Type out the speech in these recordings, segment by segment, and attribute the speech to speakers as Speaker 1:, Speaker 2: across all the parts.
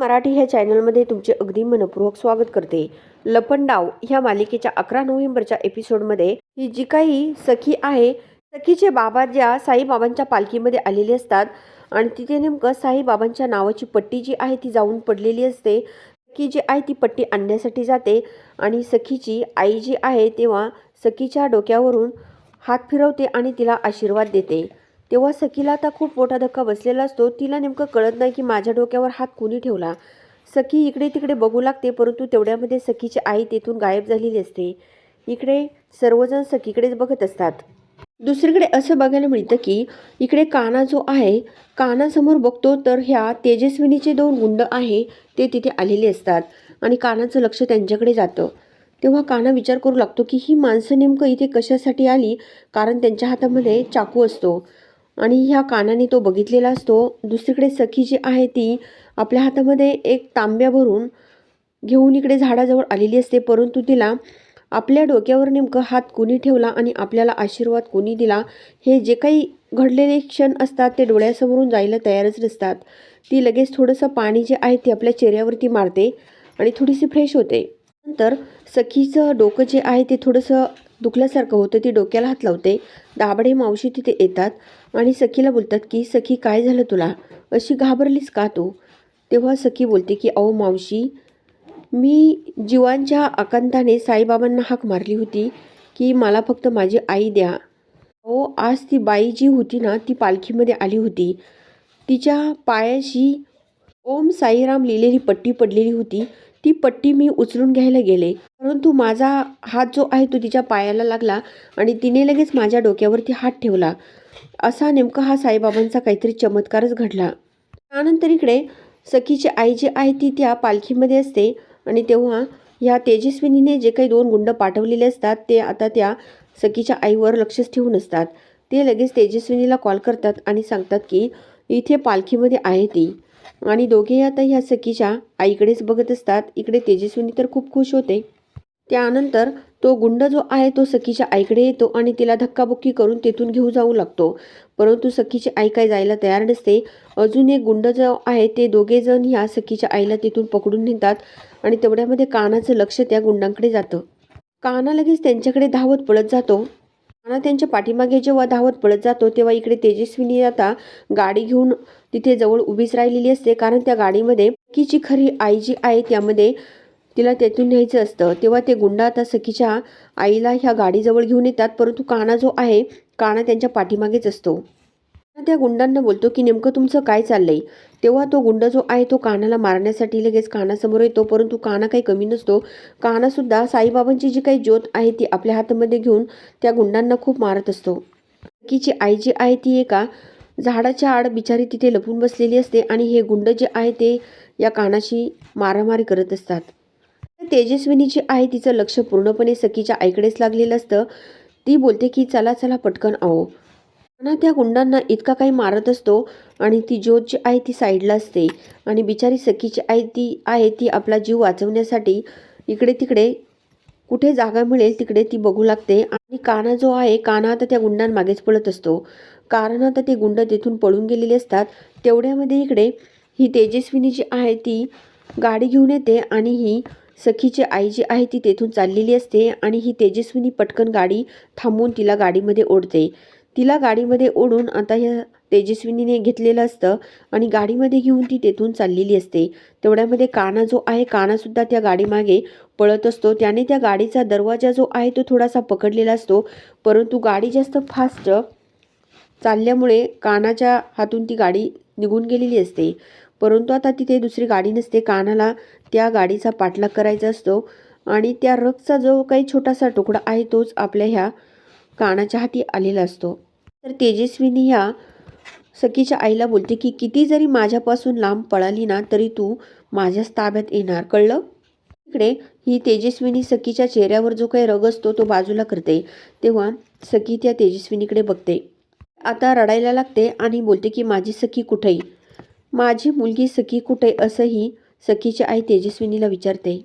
Speaker 1: मराठी ह्या चॅनलमध्ये तुमचे अगदी मनपूर्वक स्वागत करते. लपंडाव ह्या मालिकेच्या अकरा नोव्हेंबरच्या एपिसोडमध्ये ही जी काही सखी आहे सखीचे बाबा ज्या साईबाबांच्या पालखीमध्ये आलेले असतात आणि तिथे नेमकं साईबाबांच्या नावाची पट्टी जी आहे ती जाऊन पडलेली असते. सखी जी आहे ती पट्टी आणण्यासाठी जाते आणि सखीची आई जी आहे तेव्हा सखीच्या डोक्यावरून हात फिरवते आणि तिला आशीर्वाद देते. तेव्हा सखीला आता खूप मोठा धक्का बसलेला असतो. तिला नेमकं कळत नाही की माझ्या डोक्यावर हात कुणी ठेवला. सखी इकडे तिकडे बघू लागते परंतु तेवढ्यामध्ये सखीची आई तेथून गायब झालेली असते. इकडे सर्वजण सखीकडेच बघत असतात. दुसरीकडे असं बघायला मिळतं की इकडे काना जो आहे कानासमोर बघतो तर ह्या तेजस्विनीचे दोन गुंड आहे ते तिथे आलेले असतात आणि कानाचं लक्ष त्यांच्याकडे जातं. तेव्हा काना विचार करू लागतो की ही माणसं नेमकं इथे कशासाठी आली? कारण त्यांच्या हातामध्ये चाकू असतो. आणि ह्या कानाने तो बघितलेला असतो. दुसरीकडे सखी जी आहे ती आपल्या हातामध्ये एक तांब्या भरून घेऊन इकडे झाडाजवळ आलेली असते. परंतु तिला आपल्या डोक्यावर नेमकं हात कोणी ठेवला आणि आपल्याला आशीर्वाद कोणी दिला? हे जे काही घडलेले क्षण असतात ते डोळ्यासमोरून जायला तयारच नसतात. ती लगेच थोडंसं पाणी जे आहे ते आपल्या चेहऱ्यावरती मारते आणि थोडीशी फ्रेश होते. नंतर सखीचं डोकं जे आहे ते थोडंसं दुखल्यासारखं होतं ती डोक्याला हात लावते. दाबडे मावशी तिथे येतात आणि सखीला बोलतात की सखी काय झालं तुला? अशी घाबरलीस का तू? तेव्हा सखी बोलते की अहो मावशी मी जीवांच्या आकांताने साईबाबांना हाक मारली होती की मला फक्त माझी आई द्या. अहो आज ती बाई जी होती ना ती पालखीमध्ये आली होती. तिच्या पायाशी ओम साईराम लिहिलेली पट्टी पडलेली होती. ती पट्टी मी उचलून घ्यायला गेले. परंतु माझा हात जो आहे तो तिच्या पायाला लागला आणि तिने लगेच माझ्या डोक्यावरती हात ठेवला. असा नेमका हा साईबाबांचा काहीतरी चमत्कारच घडला. त्यानंतर इकडे सखीची आई जी आहे ती त्या पालखीमध्ये असते आणि तेव्हा ह्या तेजस्विनीने जे काही दोन गुंड पाठवलेले असतात ते आता त्या सखीच्या आईवर लक्षच ठेवून असतात. ते लगेच तेजस्विनीला कॉल करतात आणि सांगतात की इथे पालखीमध्ये आहे ती. आणि दोघेही आता ह्या सखीच्या आईकडेच बघत असतात. इकडे तेजस्विनी तर खूप खुश होते. त्यानंतर तो गुंड जो आहे तो सखीच्या आईकडे येतो आणि तिला धक्काबुक्की करून तेथून घेऊन जाऊ लागतो. परंतु सखीची आई काय जायला तयार नसते. अजून एक गुंड जो आहे ते दोघे जण ह्या सखीच्या आईला तिथून पकडून नेतात आणि तेवढ्यामध्ये कानाचं लक्ष त्या गुंडांकडे जातं. काना लगेच त्यांच्याकडे धावत पळत जातो. काना त्यांच्या पाठीमागे जेव्हा धावत पळत जातो तेव्हा इकडे तेजस्विनी आता गाडी घेऊन तिथे जवळ उभीच राहिलेली असते. कारण त्या गाडीमध्ये सखीची खरी आई जी आहे त्यामध्ये तिला तेथून न्यायचं असतं. तेव्हा ते गुंडा आता सखीच्या आईला ह्या गाडीजवळ घेऊन येतात परंतु काना जो आहे काना त्यांच्या पाठीमागेच असतो. त्या गुंडांना बोलतो की नेमकं तुमचं काय चाललंय? तेव्हा तो गुंड जो आहे तो कानाला मारण्यासाठी लगेच कानासमोर येतो परंतु काना काही कमी नसतो. कानासुद्धा साईबाबांची जी काही ज्योत आहे ती आपल्या हातामध्ये घेऊन त्या गुंडांना खूप मारत असतो. सखीची आई जी आहे ती एका झाडाच्या आड बिचारी तिथे लपून बसलेली असते आणि हे गुंड जे आहे ते या कानाशी मारामारी करत असतात. तेजस्विनी जी आहे तिचं लक्ष पूर्णपणे सखीच्या आईकडेच लागलेलं असतं. ती बोलते की चला चला पटकन आहो ना त्या गुंडांना इतका काही मारत असतो आणि ती ज्योत जी आहे ती साईडला असते. आणि बिचारी सखीची आई ती आहे ती आपला जीव वाचवण्यासाठी इकडे तिकडे कुठे जागा मिळेल तिकडे ती बघू लागते. आणि काना जो आहे काना आता त्या गुंडांमागेच पळत असतो. कारण आता ते गुंड तिथून पळून गेलेले असतात. तेवढ्यामध्ये इकडे ही तेजस्विनी जी आहे ती गाडी घेऊन येते आणि ही सखीची आई जी आहे ती तेथून चाललेली असते. आणि ही तेजस्विनी पटकन गाडी थांबवून तिला गाडीमध्ये ओढते. तिला गाडीमध्ये ओढून आता ह्या तेजस्विनीने घेतलेलं असतं आणि गाडीमध्ये घेऊन ती तेथून चाललेली असते. तेवढ्यामध्ये काना जो आहे कानासुद्धा त्या गाडीमागे पळत असतो. त्याने त्या गाडीचा दरवाजा जो आहे तो थोडासा पकडलेला असतो. परंतु गाडी जास्त फास्ट चालल्यामुळे कानाच्या हातून ती गाडी निघून गेलेली असते. परंतु आता तिथे दुसरी गाडी नसते. कानाला त्या गाडीचा पाठलाग करायचा असतो. आणि त्या रगचा जो काही छोटासा तुकडा आहे तोच आपल्या ह्या कानाच्या हाती आलेला असतो. तर तेजस्विनी ह्या सखीच्या आईला बोलते की किती जरी माझ्यापासून लांब पळाली ना तरी तू माझ्याच ताब्यात येणार. कळलं? इकडे ही तेजस्विनी सखीच्या चेहऱ्यावर जो काही रग असतो तो बाजूला करते. तेव्हा सखी त्या तेजस्विनीकडे बघते. आता रडायला लागते आणि बोलते की माझी सखी कुठे? माझी मुलगी सखी कुठे? असंही सखीची आई तेजस्विनीला विचारते.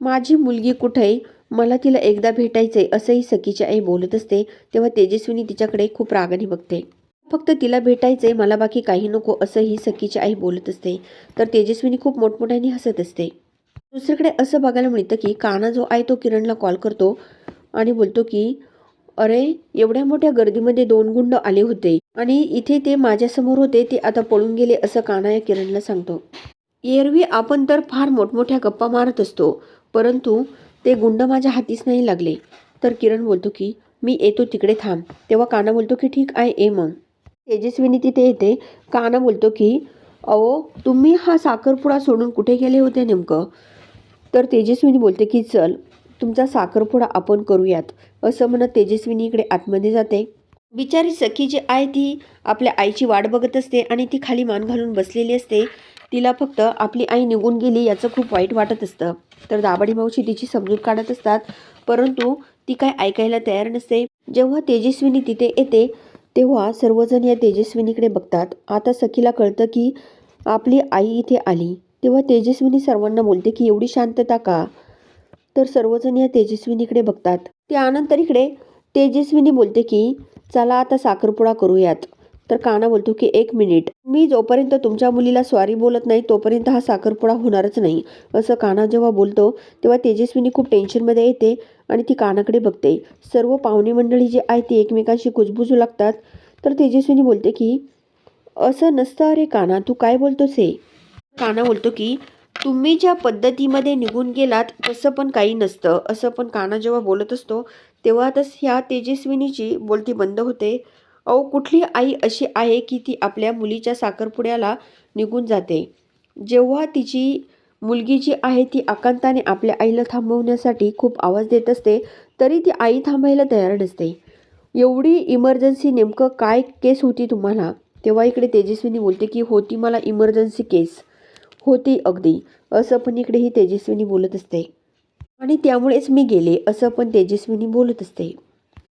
Speaker 1: माझी मुलगी कुठे? मला तिला एकदा भेटायचंय असंही सखीची आई बोलत असते तेव्हा तेजस्विनी तिच्याकडे खूप रागाने बघते. फक्त तिला भेटायचंय मला बाकी काही नको असंही सखीची आई बोलत असते. तर तेजस्विनी खूप मोठमोठ्याने हसत असते. दुसरीकडे असं बघायला मिळतं की काना जो आहे तो किरणला कॉल करतो आणि बोलतो की अरे एवढ्या मोठ्या गर्दीमध्ये दोन गुंड आले होते आणि इथे ते माझ्यासमोर होते ते आता पळून गेले असं काना या किरणला सांगतो. एरवी आपण तर फार मोठमोठ्या गप्पा मारत असतो परंतु ते गुंड माझ्या हातीच नाही लागले. तर किरण बोलतो की मी येतो तिकडे थांब. तेव्हा काना बोलतो की ठीक आहे ए मग. तेजस्विनी तिथे येते. काना बोलतो की अहो तुम्ही हा साखरपुडा सोडून कुठे गेले होते नेमकं? तर तेजस्विनी बोलते की चल तुमचा साखरपुडा आपण करूयात. असं म्हणत तेजस्विनी इकडे आतमध्ये जाते. बिचारी सखी जी आहे ती आपल्या आईची वाट बघत असते आणि ती खाली मान घालून बसलेली असते. तिला फक्त आपली आई निघून गेली याचं खूप वाईट वाटत असतं. तर दाबाडी मावशी तिची समजून काढत असतात. परंतु ती काय ऐकायला तयार नसते. जेव्हा तेजस्विनी तिथे येते तेव्हा सर्वजण या तेजस्विनीकडे बघतात. आता सखीला कळतं की आपली आई इथे आली. तेव्हा तेजस्विनी सर्वांना बोलते की एवढी शांतता का? तर सर्वजण या तेजस्विनीकडे बघतात. त्यानंतर इकडे तेजस्विनी बोलते की चला आता साखरपुडा करूयात. तर काना बोलतो की एक मिनिट. मी जोपर्यंत तुमच्या मुलीला स्वारी बोलत नाही तोपर्यंत हा साखरपुडा होणारच नाही. असं काना जेव्हा बोलतो तेव्हा तेजस्विनी खूप टेन्शनमध्ये येते आणि ती कानाकडे बघते. सर्व पाहुणे मंडळी जी आहे ती एकमेकांशी कुजबुजू लागतात. तर तेजस्विनी बोलते की असं नसतं अरे काना तू काय बोलतोस हे? काना बोलतो की तुम्ही ज्या पद्धतीमध्ये निघून गेलात तसं पण काही नसतं. असं पण काना जेव्हा बोलत असतो तेव्हा तस ह्या तेजस्विनीची बोलती बंद होते. अहो कुठली आई अशी आहे की ती आपल्या मुलीच्या साखरपुड्याला निघून जाते? जेव्हा तिची मुलगी जी आहे ती आकांताने आपल्या आईला थांबवण्यासाठी खूप आवाज देत असते तरी ती आई थांबायला तयार नसते. एवढी इमर्जन्सी नेमकं काय केस होती तुम्हाला? तेव्हा इकडे तेजस्विनी बोलते की होती मला इमर्जन्सी केस होती अगदी. असं पण इकडे ही तेजस्विनी बोलत असते. आणि त्यामुळेच मी गेले असं पण तेजस्विनी बोलत असते.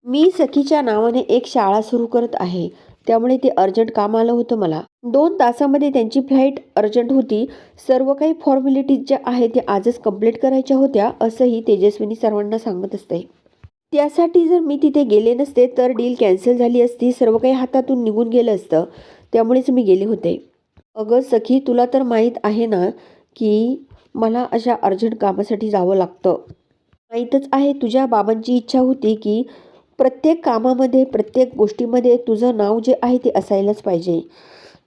Speaker 1: मी सखीच्या नावाने एक शाळा सुरू करत आहे. त्यामुळे ते अर्जंट काम आलं होतं मला. दोन तासामध्ये त्यांची फ्लाईट अर्जंट होती. सर्व काही फॉर्मॅलिटीज ज्या आहेत त्या आजच कंप्लीट करायच्या होत्या असंही तेजस्विनी सर्वांना सांगत असते. त्यासाठी जर मी तिथे गेले नसते तर डील कॅन्सल झाली असती सर्व काही हातातून निघून गेलं असतं. त्यामुळेच मी गेले होते. अगं सखी तुला तर माहीत आहे ना की मला अशा अर्जंट कामासाठी जावं लागतं. माहीतच आहे तुझ्या बाबांची इच्छा होती की प्रत्येक कामामध्ये प्रत्येक गोष्टीमध्ये तुझं नाव जे आहे ते असायलाच पाहिजे.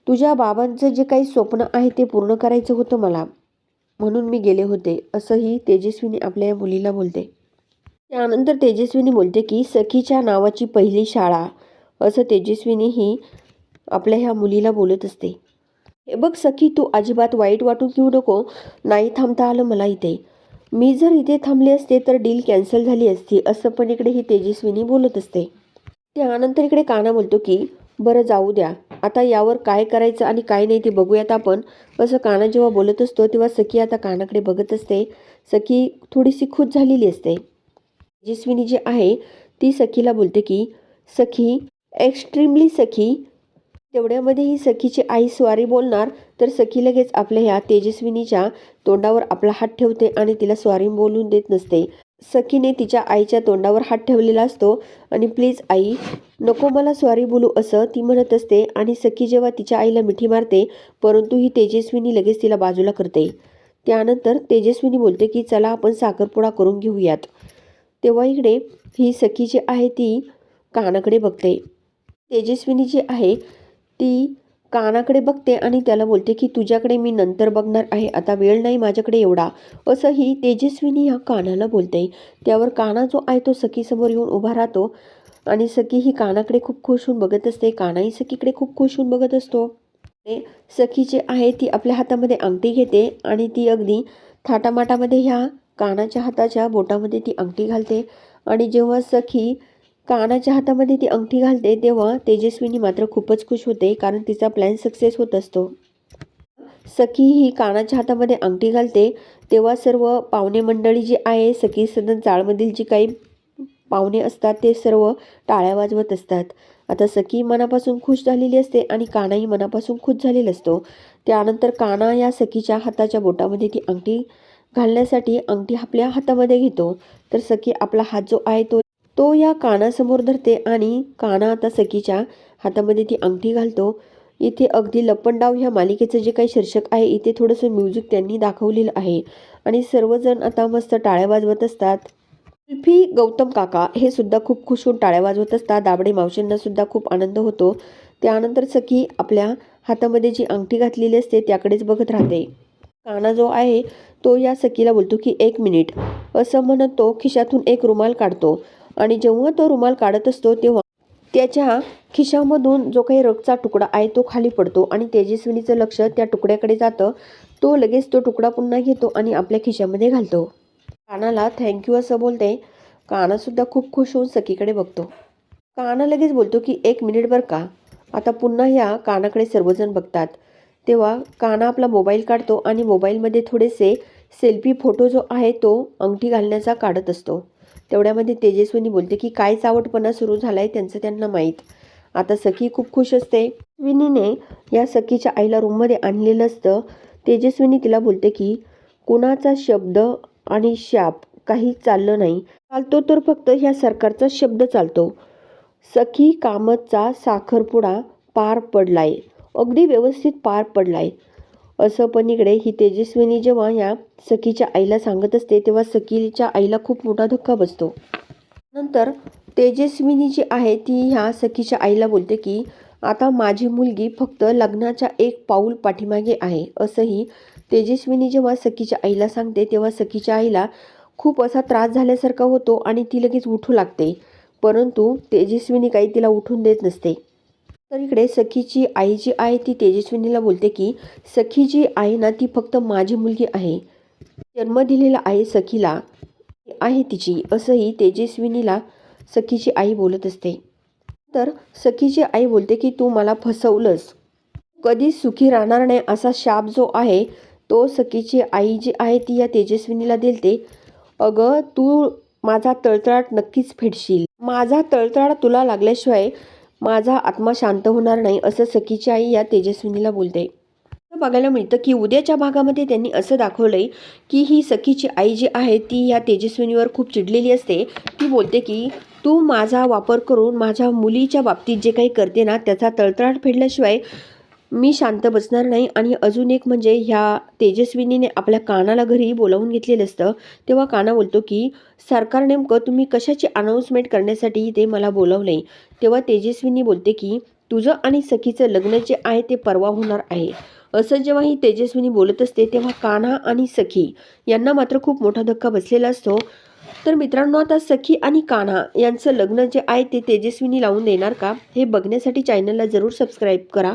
Speaker 1: तुझ्या बाबांचं जे काही स्वप्न आहे ते पूर्ण करायचं होतं मला. म्हणून मी गेले होते असंही तेजस्विनी आपल्या या मुलीला बोलते. त्यानंतर तेजस्विनी बोलते की सखीच्या नावाची पहिली शाळा असं तेजस्विनी ही आपल्या ह्या मुलीला बोलत असते. हे बघ सखी तू अजिबात वाईट वाटून घेऊ नको. नाही थांबता आलं मला इथे. मी जर इथे थांबले असते तर डील कॅन्सल झाली असती असं पण इकडे ही तेजस्विनी बोलत असते. त्यानंतर इकडे काना बोलतो की बरं जाऊ द्या. आता यावर काय करायचं आणि काय नाही ते बघूयात आपण. असं काना जेव्हा बोलत असतो तेव्हा सखी आता कानाकडे बघत असते. सखी थोडीशी खुश झालेली असते. तेजस्विनी जी आहे ती सखीला बोलते की सखी एक्स्ट्रीमली सखी तेवढ्यामध्ये ही सखीची आई स्वारी बोलणार तर सखी लगेच आपल्या ह्या तेजस्विनीच्या तोंडावर आपला हात ठेवते आणि तिला स्वारी बोलून देत नसते. सखीने तिच्या आईच्या तोंडावर हात ठेवलेला असतो आणि प्लीज आई नको मला स्वारी बोलू असं ती म्हणत असते आणि सखी जेव्हा तिच्या आईला मिठी मारते परंतु ही तेजस्विनी लगेच तिला बाजूला करते. त्यानंतर तेजस्विनी बोलते की चला आपण साखरपुडा करून घेऊयात. तेव्हा इकडे ही सखी जी आहे ती कानाकडे बघते. तेजस्विनी जी आहे ती कानाकडे बघते आणि त्याला बोलते की तुझ्याकडे मी नंतर बघणार आहे. आता वेळ नाही माझ्याकडे एवढा. असंही तेजस्विनी ह्या कानाला बोलते. त्यावर काना जो आहे तो सखीसमोर येऊन उभा राहतो आणि सखी ही कानाकडे खूप खुश होऊन बघत असते. कानाही सखीकडे खूप खुश होऊन बघत असतो. सखी जी आहे ती आपल्या हातामध्ये अंगठी घेते आणि ती अगदी थाटामाटामध्ये ह्या कानाच्या हाताच्या बोटामध्ये ती अंगठी घालते. आणि जेव्हा सखी कानाच्या हातामध्ये ती अंगठी घालते तेव्हा तेजस्विनी मात्र खूपच खुश होते कारण तिचा प्लॅन सक्सेस होत असतो. सखी ही कानाच्या हातामध्ये अंगठी घालते तेव्हा सर्व पाहुणे मंडळी जी आहे सखी सदन चाळमधील जी काही पाहुणे असतात ते सर्व टाळ्या वाजवत असतात. आता सखी मनापासून खुश झालेली असते आणि कानाही मनापासून खुश झालेला असतो. त्यानंतर काना या सखीच्या हाताच्या बोटामध्ये ती अंगठी घालण्यासाठी अंगठी आपल्या हातामध्ये घेतो. तर सखी आपला हात जो आहे तो तो या कानासमोर धरते आणि काना आता सखीच्या हातामध्ये ती अंगठी घालतो. इथे अगदी लपंडाव ह्या मालिकेचं जे काही शीर्षक आहे इथे थोडंसं म्युझिक त्यांनी दाखवलेलं आहे. आणि सर्वजण आता मस्त टाळ्या वाजवत असतात. कुल्फी गौतम काका हे सुद्धा खूप खुश होऊन टाळ्या वाजवत असतात. दाबडे मावशींना सुद्धा खूप आनंद होतो. त्यानंतर सखी आपल्या हातामध्ये जी अंगठी घातलेली असते त्याकडेच बघत राहते. काना जो आहे तो या सखीला बोलतो की एक मिनिट. असं म्हणत तो खिशातून एक रुमाल काढतो. आणि जेव्हा तो रुमाल काढत असतो तेव्हा त्याच्या खिशामधून जो काही रगचा तुकडा आहे तो खाली पडतो आणि तेजस्विनीचं लक्ष त्या तुकड्याकडे जातं. तो लगेच तो तुकडा पुन्हा घेतो आणि आपल्या खिशामध्ये घालतो. कानाला थँक्यू असं बोलते. कानासुद्धा खूप खुश होऊन सखीकडे बघतो. काना लगेच बोलतो की एक मिनिट बरं का. आता पुन्हा ह्या कानाकडे सर्वजण बघतात. तेव्हा काना आपला मोबाईल काढतो आणि मोबाईलमध्ये थोडेसे सेल्फी फोटो जो आहे तो अंगठी घालण्याचा काढत असतो. तेवढ्यामध्ये तेजस्विनी बोलते की काय चावटपणा सुरू झाला आहे त्यांचं त्यांना माहीत. आता सखी खूप खुश असते. विनीने या सखीच्या आईला रूममध्ये आणलेलं असतं. तेजस्विनी तिला बोलते की कुणाचा शब्द आणि शाप काही चाललं नाही. चालतो तर फक्त ह्या सरकारचा शब्द चालतो. सखी कामतचा साखरपुडा पार पडलाय. अगदी व्यवस्थित पार पडलाय. असं पण इकडे ही तेजस्विनी जेव्हा या सखीच्या आईला सांगत असते तेव्हा सखीच्या आईला खूप मोठा धक्का बसतो. नंतर तेजस्विनी जी आहे ती ह्या सखीच्या आईला बोलते की आता माझी मुलगी फक्त लग्नाच्या एक पाऊल पाठीमागे आहे असंही तेजस्विनी जेव्हा सखीच्या आईला सांगते तेव्हा सखीच्या आईला खूप असा त्रास झाल्यासारखा होतो आणि ती लगेच उठू लागते. परंतु तेजस्विनी काही तिला उठून देत नसते. तर इकडे सखीची आई जी आहे ती तेजस्विनीला बोलते की सखी जी आहे ना ती फक्त माझी मुलगी आहे. जन्म दिलेला आहे सखीला. आहे तिची असंही तेजस्विनीला सखीची आई बोलत असते. तर सखीची आई बोलते की तू मला फसवलंस. कधीच सुखी राहणार नाही असा शाप जो आहे तो सखीची आई जी आहे ती या तेजस्विनीला देते. अगं तू माझा तळतळाट नक्कीच फेडशील. माझा तळतळाट तुला लागल्याशिवाय माझा आत्मा शांत होणार नाही असं सखीची आई या तेजस्विनीला बोलते. बघायला मिळतं की उद्याच्या भागामध्ये त्यांनी असं दाखवलंय की ही सखीची आई जी आहे ती या तेजस्विनीवर खूप चिडलेली असते. ती बोलते की तू माझा वापर करून माझ्या मुलीच्या बाबतीत जे काही करते ना त्याचा तळतळाट फेडल्याशिवाय मी शांत बसणार नाही आणि अजून एक म्हणजे ह्या तेजस्विनीने आपल्या कानाला घरी बोलावून घेतलेलं असतं तेव्हा काना बोलतो की सरकार नेमकं तुम्ही कशाची अनाऊन्समेंट करण्यासाठी ते मला बोलावलं तेव्हा तेजस्विनी बोलते की तुझं आणि सखीचं लग्न जे आहे ते परवा होणार आहे. असं जेव्हा ही तेजस्विनी बोलत असते तेव्हा कान्हा आणि सखी यांना मात्र खूप मोठा धक्का बसलेला असतो. तर मित्रांनो आता सखी आणि कान्हा यांचं लग्न जे आहे ते तेजस्विनी लावून देणार का हे बघण्यासाठी चॅनलला जरूर सबस्क्राईब करा.